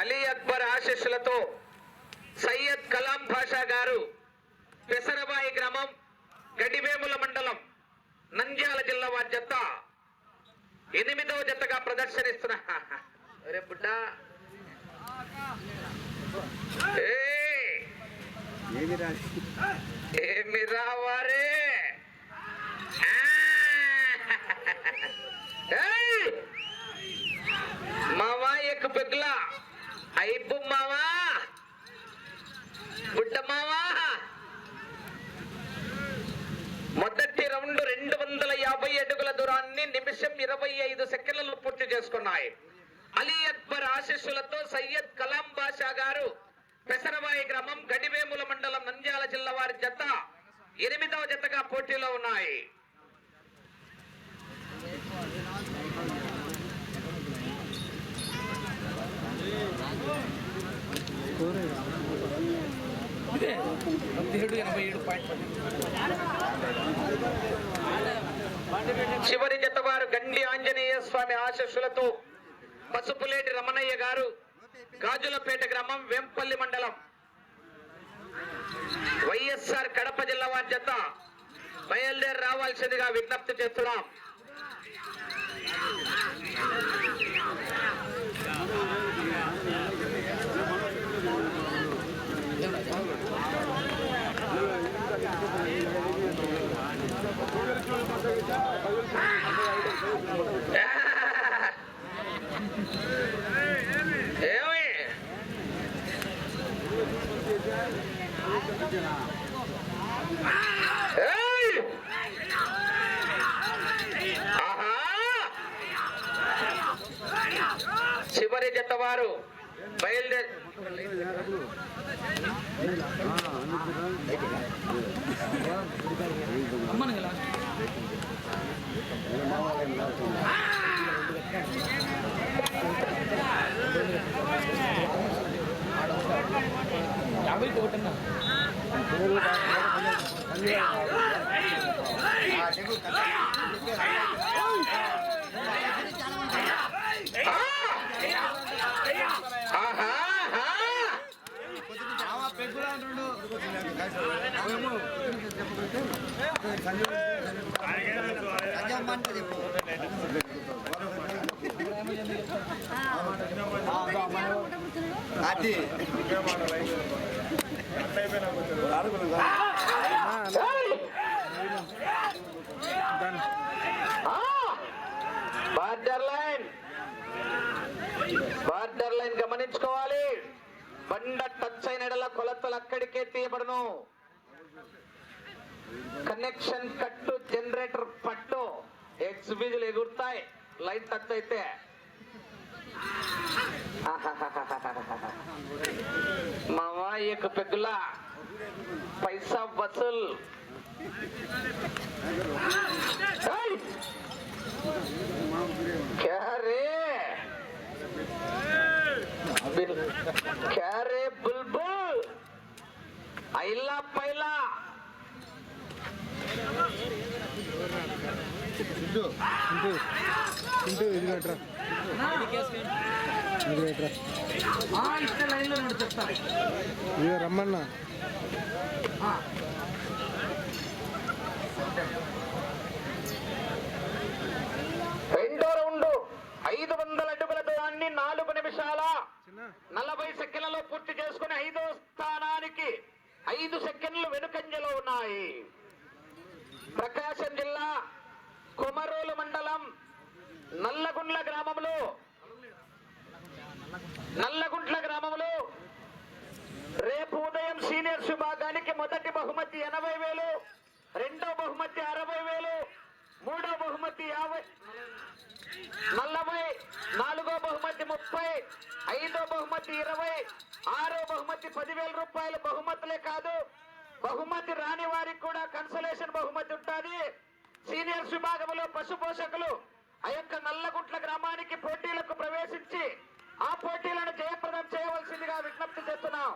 అలీ అక్బర్ ఆశీస్సులతో సయ్యద్ కలాం భాషా గారు పెసరబాయి గ్రామం గడివేముల మండలం నంద్యాల జిల్లా వారి జత ఎనిమిదవ జతగా ప్రదర్శనిస్తున్న అరే బుడ్డా ఏయ్! ఏమి రావారే! మావా ఎక్క పెగ్లా అయిపు మావా. బుడ్డ మావా. మొదటి రౌండ్ రెండు వందల యాభై అడుగుల దూరాన్ని నిమిషం ఇరవై ఐదు సెకండ్లలో పూర్తి చేసుకున్నాయి. అలీ అక్బర్ ఆశీస్సులతో సయ్యద్ కలాం బాషా గారు పెసరవాయి గ్రామం గడివేముల మండలం నంద్యాల జిల్లా వారి జత ఎనిమిదవ జతగా పోటీలో ఉన్నాయి. చివరి జత వారు గండి ఆంజనేయ స్వామి ఆశస్సులతో పసుపులేటి రమణయ్య గారు గాజులపేట గ్రామం వెంపల్లి మండలం. వైఎస్ఆర్ కడప జిల్లా వారి జత బయలుదేరి రావాల్సిందిగా విజ్ఞప్తి చేస్తున్నాం. đây là అది బార్డర్ లైన్ బార్డర్ లైన్ గమనించుకోవాలి. బండ టచ్ అయిన కొలతలు అక్కడికే తీయబడను. ಕನೆಕ್ಷನ್ ಕಟ್ಟು ಜನರೇಟರ್ ಪಟ್ಟು ಎಕ್ಸ್ ಬಿಜಲ್ ಎಗುರ್ತಾಯ್ ಲೈಟ್ ತಗ್ತೈತೆ ಮಾವಾ, ಏಕ ಪೆಗ್ಲ, ಪೈಸಾ ವಸೂಲ್ ಕ್ಯಾರೇ? ಕ್ಯಾರೇ ಬುಲ್ಬುಲ್? ಐಲಾ ಪೈಲಾ? ఇంటూ ఇంటూ ఇది కట్రా. ఇది కట్రా. ఇదిగో రమ్మన్నా. ఐదు వందల అడుగుల దూరాన్ని నాలుగు నిమిషాల నలభై సెకండ్లలో పూర్తి చేసుకుని ఐదో స్థానానికి ఐదు సెకండ్లు వెనుకంజలో ఉన్నాయి. ప్రకాశం జిల్లా కొమరోలు మండలం నల్లగుండ్ల గ్రామంలో నల్లగుంట్ల గ్రామంలో రేపు ఉదయం సీనియర్ భాగానికి మొదటి బహుమతి ఎనభై వేలు రెండో బహుమతి అరవై వేలు మూడో బహుమతి యాభై నలభై నాలుగో బహుమతి ముప్పై ఐదో బహుమతి ఇరవై ఆరో బహుమతి పదివేల రూపాయల బహుమతులే కాదు బహుమతి రాని వారికి కూడా కన్సలేషన్ బహుమతి ఉంటుంది. సీనియర్స్ విభాగంలో పశు పోషకులు ఆ యొక్క నల్లగుంట్ల గ్రామానికి పోటీలకు ప్రవేశించి ఆ పోటీలను జయప్రదం చేయవలసిందిగా విజ్ఞప్తి చేస్తున్నాం.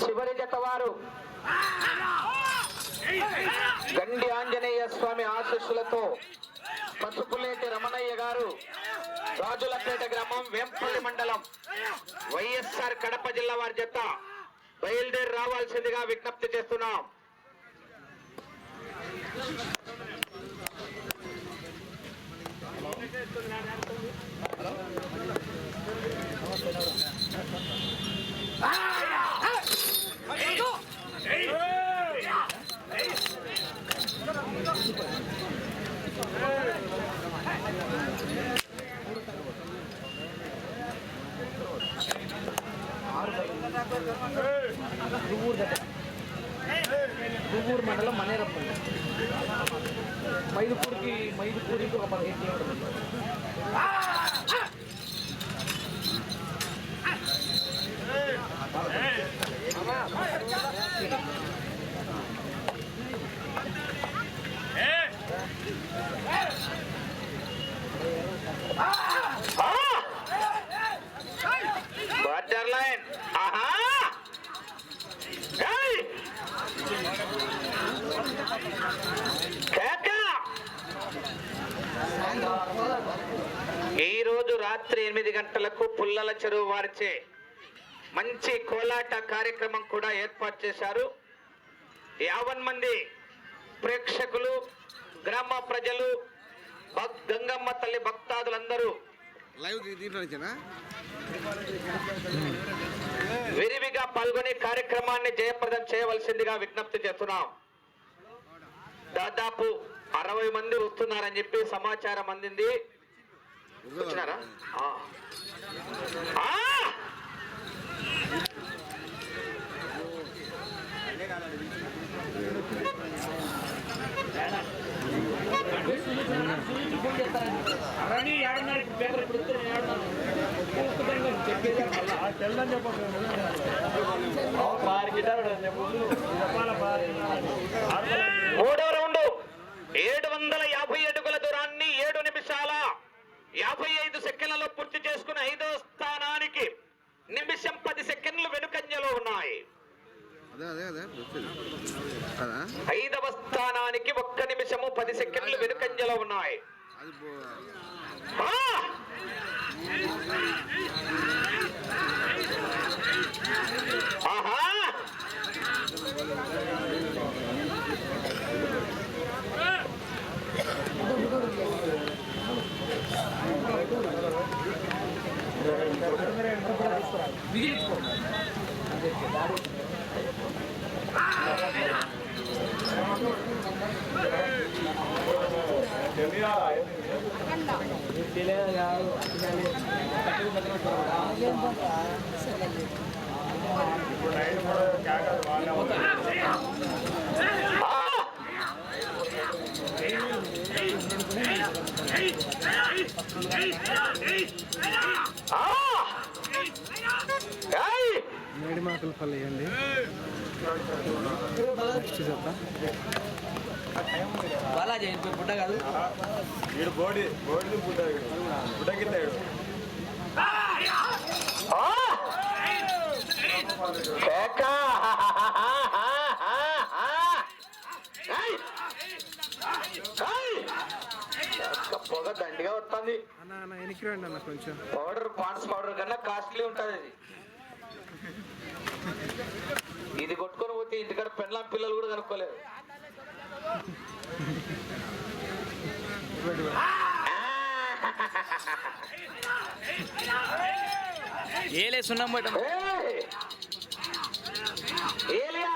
చివరి జత వారు గండి ఆంజనేయ స్వామి ఆశీస్సులతో పసుపులేటి రమణయ్య గారు రాజులపేట గ్రామం వేంపల్లి మండలం. వైఎస్ఆర్ కడప జిల్లా వారి జత బయలుదేరి రావాల్సిందిగా విజ్ఞప్తి చేస్తున్నాం. దువ్వూరు మండలం మనేరపల్లి మైదుపూర్కి మైదుపూరికి ఒక పదిహేను కిలోమీటర్లు Ah లైన్ ఆహా ఏయ్! కేక! ఈ రోజు రాత్రి ఎనిమిది గంటలకు పుల్లల చెరువు వారిచే మంచి కోలాట కార్యక్రమం కూడా ఏర్పాటు చేశారు. యావన్ మంది ప్రేక్షకులు గ్రామ ప్రజలు భక్- గంగమ్మ తల్లి భక్తాదులందరూ విరివిగా పాల్గొని కార్యక్రమాన్ని జయప్రదం చేయవలసిందిగా విజ్ఞప్తి చేస్తున్నాం. దాదాపు అరవై మంది వస్తున్నారని చెప్పి సమాచారం అందింది. వచ్చినారా ఆ. ఆ! అవన్నీ ఏడున్నారు ఇప్పుడు ఇస్తే నేను ఏడున్నాను చెప్పేది మూడో రౌండ్ ఏడు వందల యాభై అడుగుల దూరాన్ని ఏడు నిమిషాల యాభై ఐదు సెకండ్లలో పూర్తి చేసుకుని ఐదో స్థానానికి నిమిషం పది సెకండ్లు వెనుకంజలో ఉన్నాయి. ఐదవ స్థానానికి ఒక్క నిమిషము పది సెకండ్లు వెనుకంజలో ఉన్నాయి అది బో- ఆ! ఆహా! మిగిలించుకోండి ఆ! ఆ! ఏయ్! మేడి మాటలు నెక్స్ట్ చెప్తా బాలాజీ ఇంకో కాదు వీడు బోడి బోడిని బుట్ట పుట్ట కింద దండిగా వస్తుంది. అన్న అన్న వెనక్కి రండి అన్న కొంచెం. పౌడర్ పాన్స్ పౌడర్ కన్నా కాస్ట్లీ ఉంటుంది అది ఇది కొట్టుకొని పోతే ఇంటికాడ పెళ్ళాం పిల్లలు కూడా కనుక్కోలేరు. ఏలే సున్నం బయట! ఏలియా!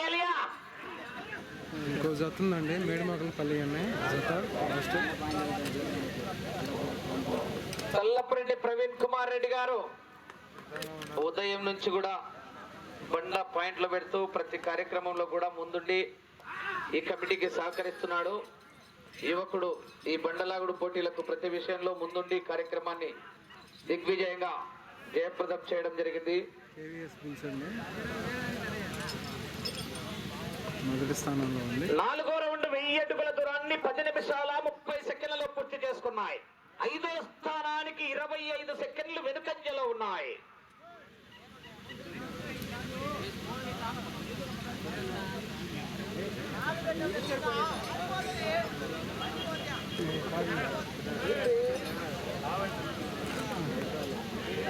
ఏలియా ఇంకో జత ఉందండి. మేడిమగల పల్లి జత. లాస్ట్ ప్రవీణ్ కుమార్ రెడ్డి గారు ఉదయం నుంచి కూడా బండ పాయింట్లు పెడుతూ ప్రతి కార్యక్రమంలో కూడా ముందుండి ఈ కమిటీకి సహకరిస్తున్నాడు. యువకుడు ఈ బండలాగుడు పోటీలకు ప్రతి విషయంలో ముందుండి కార్యక్రమాన్ని దిగ్విజయంగా జయప్రదం చేయడం జరిగింది. మొదటి స్థానంలో ఉంది నాలుగో రౌండ్ వెయ్యి అడుగుల దూరాన్ని పది నిమిషాల ముప్పై సెకండ్లలో పూర్తి చేసుకున్నాయి ఐదో స్థానానికి ఇరవై ఐదు సెకండ్లు వెనుకంజలో ఉన్నాయి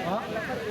అయ్యా!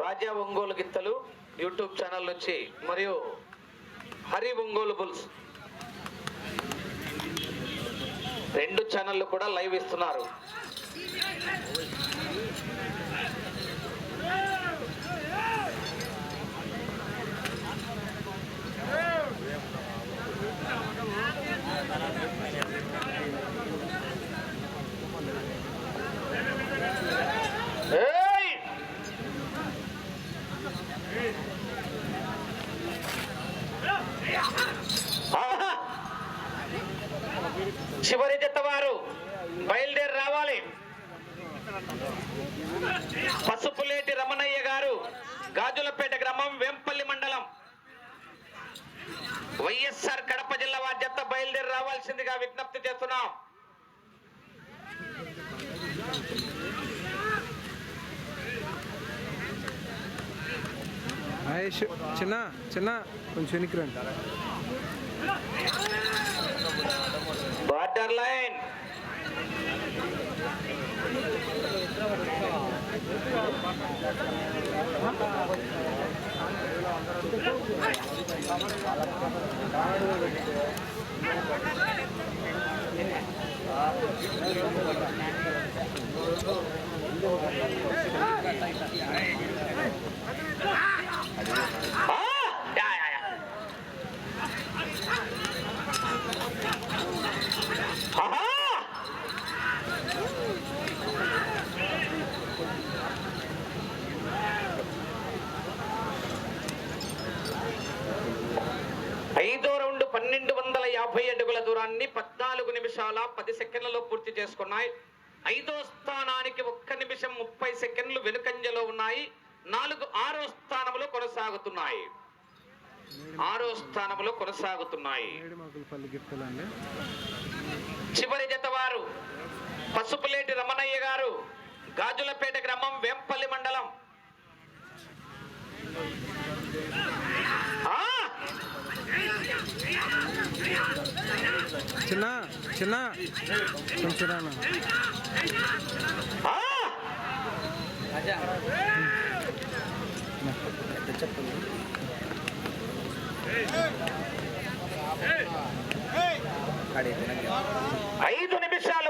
రాజా ఒంగోలు గిత్తలు యూట్యూబ్ ఛానల్ నుంచి మరియు హరి ఒంగోలు బుల్స్. రెండు ఛానళ్ళు కూడా లైవ్ ఇస్తున్నారు. చివరి జత వారు బయలుదేరి రావాలి. పసుపులేటి రమణయ్య గారు గాజులపేట గ్రామం వెంపల్లి మండలం. వైఎస్ఆర్ కడప జిల్లా వారి జత బయలుదేరి రావాల్సిందిగా విజ్ఞప్తి చేస్తున్నాం. మహేష్ చిన్న చిన్న కొంచెం వెనక్కి బార్డర్ లైన్ వందల యాభై అడుగుల దూరాన్ని పద్నాలుగు నిమిషాల పది సెకండ్లలో పూర్తి చేసుకున్నాయి. ఐదో స్థానానికి ఒక్క నిమిషం ముప్పై సెకండ్లు వెనుకంజలో ఉన్నాయి. నాలుగు ఆరో స్థానంలో కొనసాగుతున్నాయి. ఆరో స్థానంలో కొనసాగుతున్నాయి. చివరి జత వారు పసుపులేటి రమణయ్య గారు గాజులపేట గ్రామం వేంపల్లి మండలం. ఆ! చిన్న చిన్న. కొంచెం రానా ఆ! ఐదు నిమిషాల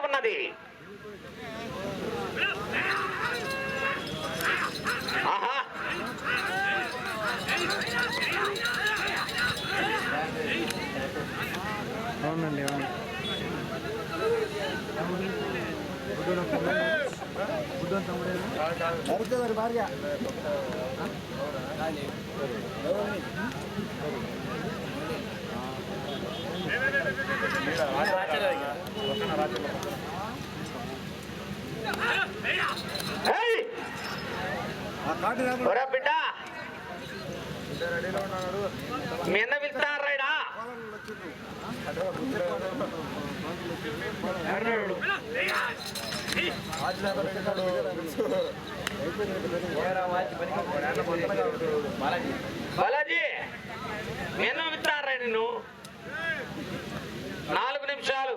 ఏయ్! ఒరే బిడ్డ. మీ అన్న పిలుస్తారా బాలాజీ మీ అన్న పిలుస్తారా నిన్ను? నాలుగు నిమిషాలు.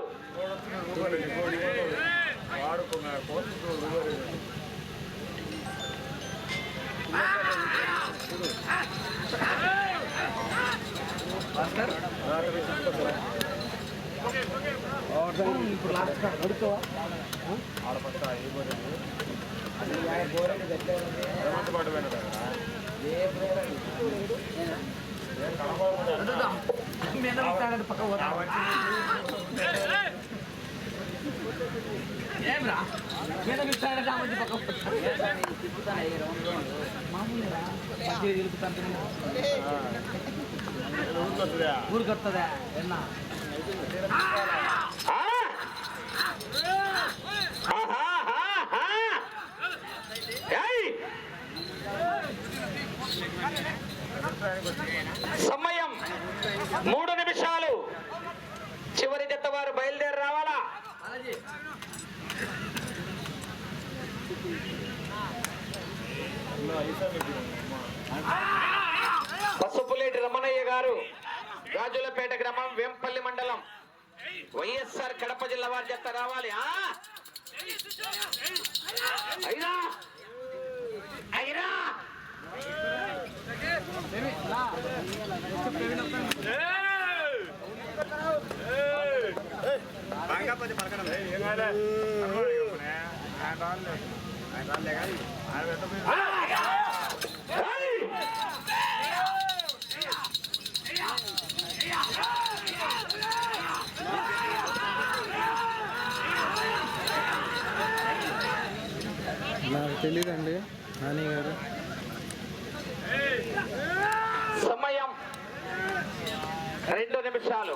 ఏమ్రా మీద పిలుస్తాడంటే ఆ మధ్య పక్క మధ్య తిరుగుతాంటే ఊరికి వస్తుందా ఎన్నా ఆ? ఆహాహాహా! ఏయ్! సమయం మూడు నిమిషాలు చివరి జత వారు బయలుదేరి రావాలా పసుపులేటి రమణయ్య గారు గాజులపేట గ్రామం వేంపల్లి మండలం వైఎస్ఆర్ కడప జిల్లా వారి జత రావాలి ఆ అయినా అయినా ఏం కాలే ఆయన రాలే ఆయన రాలే కానీ ఆయన పెట్ట ఏయ్! నాకు తెలియదండి నాని గారు. సమయం రెండు నిమిషాలు.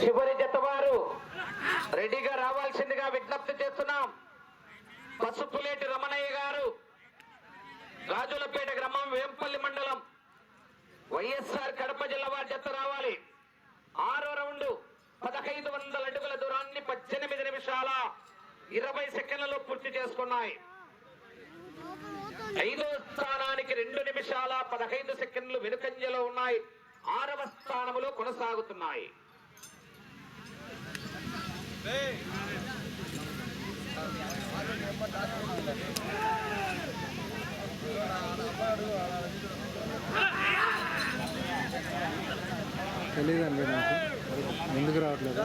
చివరి జత వారు రెడీగా రావాల్సిందిగా విజ్ఞప్తి చేస్తున్నాం పసుపులేటి రమణయ్య గారు గాజులపేట గ్రామం వేంపల్లి మండలం వైఎస్ఆర్ కడప జిల్లా వారి జత రావాలి ఆరో రౌండ్ పదహైదు వందల అడుగుల దూరాన్ని పద్దెనిమిది నిమిషాల ఇరవై సెకండ్లలో పూర్తి చేసుకున్నాయి ఐదో స్థానానికి రెండు నిమిషాల పదహైదు సెకండ్లు వెనుకంజలో ఉన్నాయి ఆరవ స్థానములో కొనసాగుతున్నాయి తెలియదండి నాకు. ఎందుకు రావట్లేదు?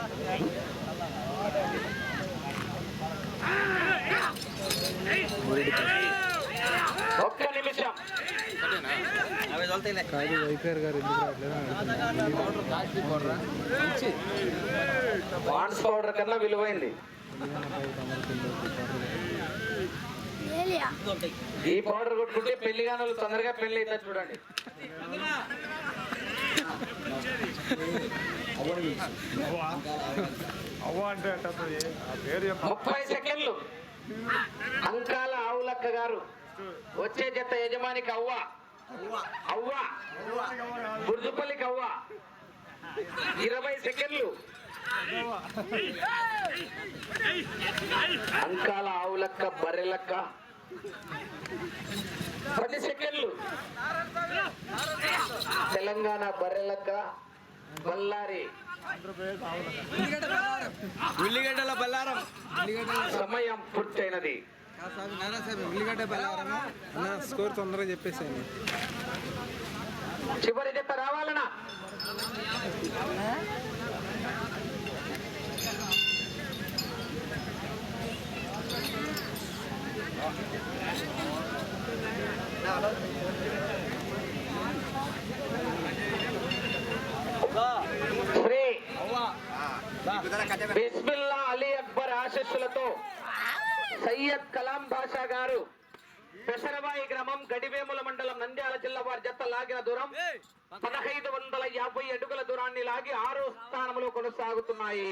ఒక్క నిమిషం. కాదు వైకేర్ గారు ఎందుకు రావట్లేదు. బాండ్స్ పౌడర్ కన్నా విలువైంది. ఈ పౌడర్ కొట్టుకుంటే పెళ్ళి కాని వాళ్ళు తొందరగా పెళ్ళి అవుతారు చూడండి. ముప్పై సెకండ్లు. అంకాల ఆవులక్క గారు. వచ్చే జత యజమానికి అవ్వ. అవ్వ. బుర్జుపల్లికి అవ్వ ఇరవై సెకండ్లు. అంకాల ఆవులక్క బర్రెలక్క. పది సెకండ్లు. తెలంగాణ బర్రెలక్క బళ్ళారి ఉల్లిగడ్డల బల్లారం. సమయం పూర్తయినది. ఉల్లిగడ్డ బల్లారం నా స్కోర్ తొందరగా చెప్పేసాను చివరి జత రావాలనా బిస్మిల్లా అలీ అక్బర్ ఆశస్సులతో సయ్యద్ కలాం భాషా గారు పెసరవాయి గ్రామం గడివేముల మండలం నంద్యాల జిల్లా వారి జత లాగిన దూరం పదహైదు వందల యాభై అడుగుల దూరాన్ని లాగి ఆరో స్థానంలో కొనసాగుతున్నాయి.